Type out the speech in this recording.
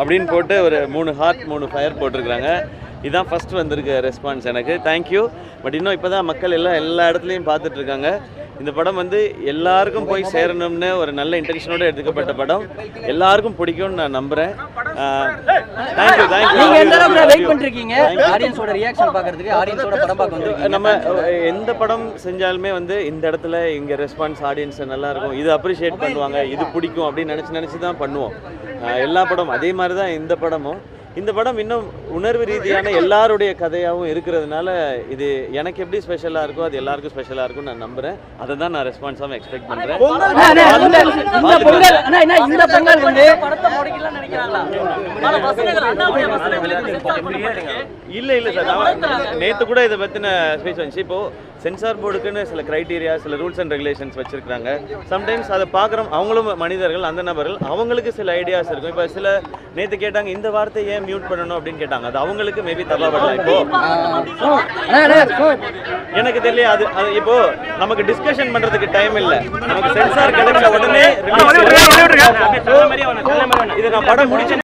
அப்படின்னு போட்டு ஒரு மூணு ஹார்ட் மூணு ஃபயர் போட்டிருக்கிறாங்க. இதுதான் ஃபர்ஸ்ட் வந்திருக்க ரெஸ்பான்ஸ் எனக்கு. தேங்க்யூ பட் இன்னும் இப்போ தான் மக்கள் எல்லாம் எல்லா இடத்துலையும் பார்த்துட்டு இருக்காங்க இந்த படம் வந்து எல்லாருக்கும் போய் சேரணும்னு ஒரு நல்ல இன்டென்ஷனோட எடுத்துக்கப்பட்ட படம். எல்லாருக்கும் பிடிக்கும்னு நான் நம்புகிறேன் தேங்க்யூ நீங்க எந்த அளவுக்கு வெயிட் தேங்க்யூ பண்ணிருக்கீங்க? ஆடியன்ஸோட ரியாக்ஷன் பார்க்கறதுக்கு ஆடியன்ஸோட படம் பார்க்க வந்திருக்கீங்க. நம்ம எந்த படம் செஞ்சாலுமே வந்து இந்த இடத்துல இங்கே ரெஸ்பான்ஸ் ஆடியன்ஸ் நல்லா இருக்கும் இது அப்ரிஷியேட் பண்ணுவாங்க. இது பிடிக்கும் அப்படின்னு நினச்சி நினச்சி தான் பண்ணுவோம். எல்லா படம் அதே மாதிரி தான் இந்த படமும். இந்த படம் இன்னும் உணர்வு ரீதியான எல்லாருடைய கதையாகவும் இருக்கிறதுனால இது எனக்கு எப்படி ஸ்பெஷலாக இருக்கோ அது எல்லாருக்கும் ஸ்பெஷலாக இருக்கும்னு நான் நம்புகிறேன் அதை தான் நான் ரெஸ்பான்ஸாக எக்ஸ்பெக்ட் பண்ணுறேன் அண்ணா என்ன இந்த பொங்கல் வந்து படத்தை முடிக்கலாம் நினைக்கிறாங்களா? இல்லை இல்லை சார் நான் நேற்று கூட இதை பற்றின ஸ்பீச் வந்துச்சு. இப்போது சென்சார் போர்டுக்குன்னு சில க்ரைட்டீரியா சில ரூல்ஸ் அண்ட் ரெகுலேஷன்ஸ் வச்சுருக்காங்க சம்டைம்ஸ் அதை பார்க்குறோம் அவங்களும் மனிதர்கள் அந்த நபர்கள் அவங்களுக்கு சில ஐடியாஸ் இருக்கும். இப்போ சில நேற்று கேட்டாங்க இந்த வார்த்தை ஏன் மியூட் பண்ணணும் அப்படின்னு கேட்டாங்க. அது அவங்களுக்கு மேபி தப்பா பண்ணலாம் இப்போ எனக்கு தெரியல அது அது இப்போ நமக்கு டிஸ்கஷன் பண்றதுக்கு டைம் இல்ல. நமக்கு சென்சார் கிடைச்ச உடனே. இது நான் படம் முடிச்சு